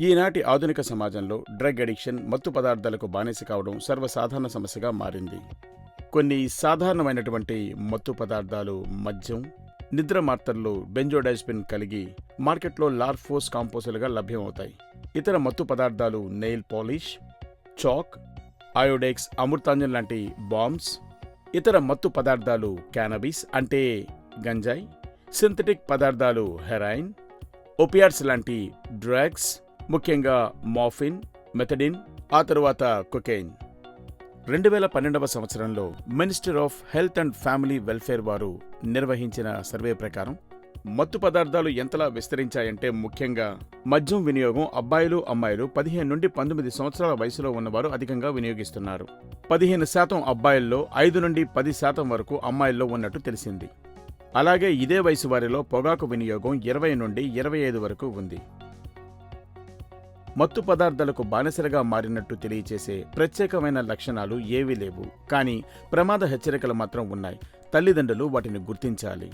ఈనాటి ఆధునిక సమాజంలో డ్రగ్ అడిక్షన్ మత్తు పదార్థాలకు బానిస కావడం సర్వసాధారణ సమస్యగా మారింది. కొన్ని సాధారణమైనటువంటి మత్తు పదార్థాలు మద్యం నిద్ర మాత్రలు బెంజోడైస్పిన్ కలిగి మార్కెట్లో లార్ఫోస్ కాంపోసులుగా లభ్యమవుతాయి. ఇతర మత్తు పదార్థాలు nail polish chalk Iodex Amrutanjan లాంటి బాంబ్స్ ఇతర మత్తు పదార్థాలు క్యానబీస్ అంటే గంజాయి సింథటిక్ పదార్థాలు హెరాయిన్ ఒపియాట్స్ లాంటి డ్రగ్స్ ముఖ్యంగా మాఫిన్ మెథడిన్ ఆ తరువాత కొకెయిన్ రెండు వేల పన్నెండవ సంవత్సరంలో minister of health and family welfare వారు నిర్వహించిన సర్వే ప్రకారం మత్తు పదార్థాలు ఎంతలా విస్తరించాయంటే ముఖ్యంగా మద్యం వినియోగం అబ్బాయిలు అమ్మాయిలు పదిహేను నుండి పంతొమ్మిది సంవత్సరాల వయసులో ఉన్నవారు అధికంగా వినియోగిస్తున్నారు. పదిహేను శాతం అబ్బాయిల్లో ఐదు నుండి పది శాతం వరకు అమ్మాయిల్లో ఉన్నట్టు తెలిసింది. అలాగే ఇదే వయసు వారిలో పొగాకు వినియోగం ఇరవై నుండి ఇరవై ఐదు వరకు ఉంది. మత్తు పదార్థాలకు బానిసలుగా మారినట్టు తెలియచేసే ప్రత్యేకమైన లక్షణాలు ఏవీ లేవు. కానీ ప్రమాద హెచ్చరికలు మాత్రం ఉన్నాయి. తల్లిదండ్రులు వాటిని గుర్తించాలి.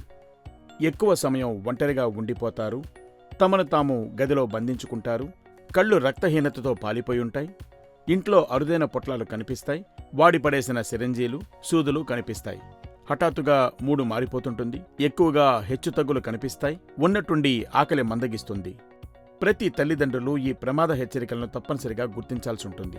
ఎక్కువ సమయం ఒంటరిగా ఉండిపోతారు. తమను తాము గదిలో బంధించుకుంటారు. కళ్ళు రక్తహీనతతో పాలిపోయి ఉంటాయి. ఇంట్లో అరుదైన పొట్లాలు కనిపిస్తాయి. వాడి పడేసిన సిరంజీలు సూదులు కనిపిస్తాయి. హఠాత్తుగా మూడు మారిపోతుంటుంది. ఎక్కువగా హెచ్చుతగ్గులు కనిపిస్తాయి. ఉన్నట్టుండి ఆకలి మందగిస్తుంది. ప్రతి తల్లిదండ్రులు ఈ ప్రమాద హెచ్చరికలను తప్పనిసరిగా గుర్తించాల్సి ఉంటుంది.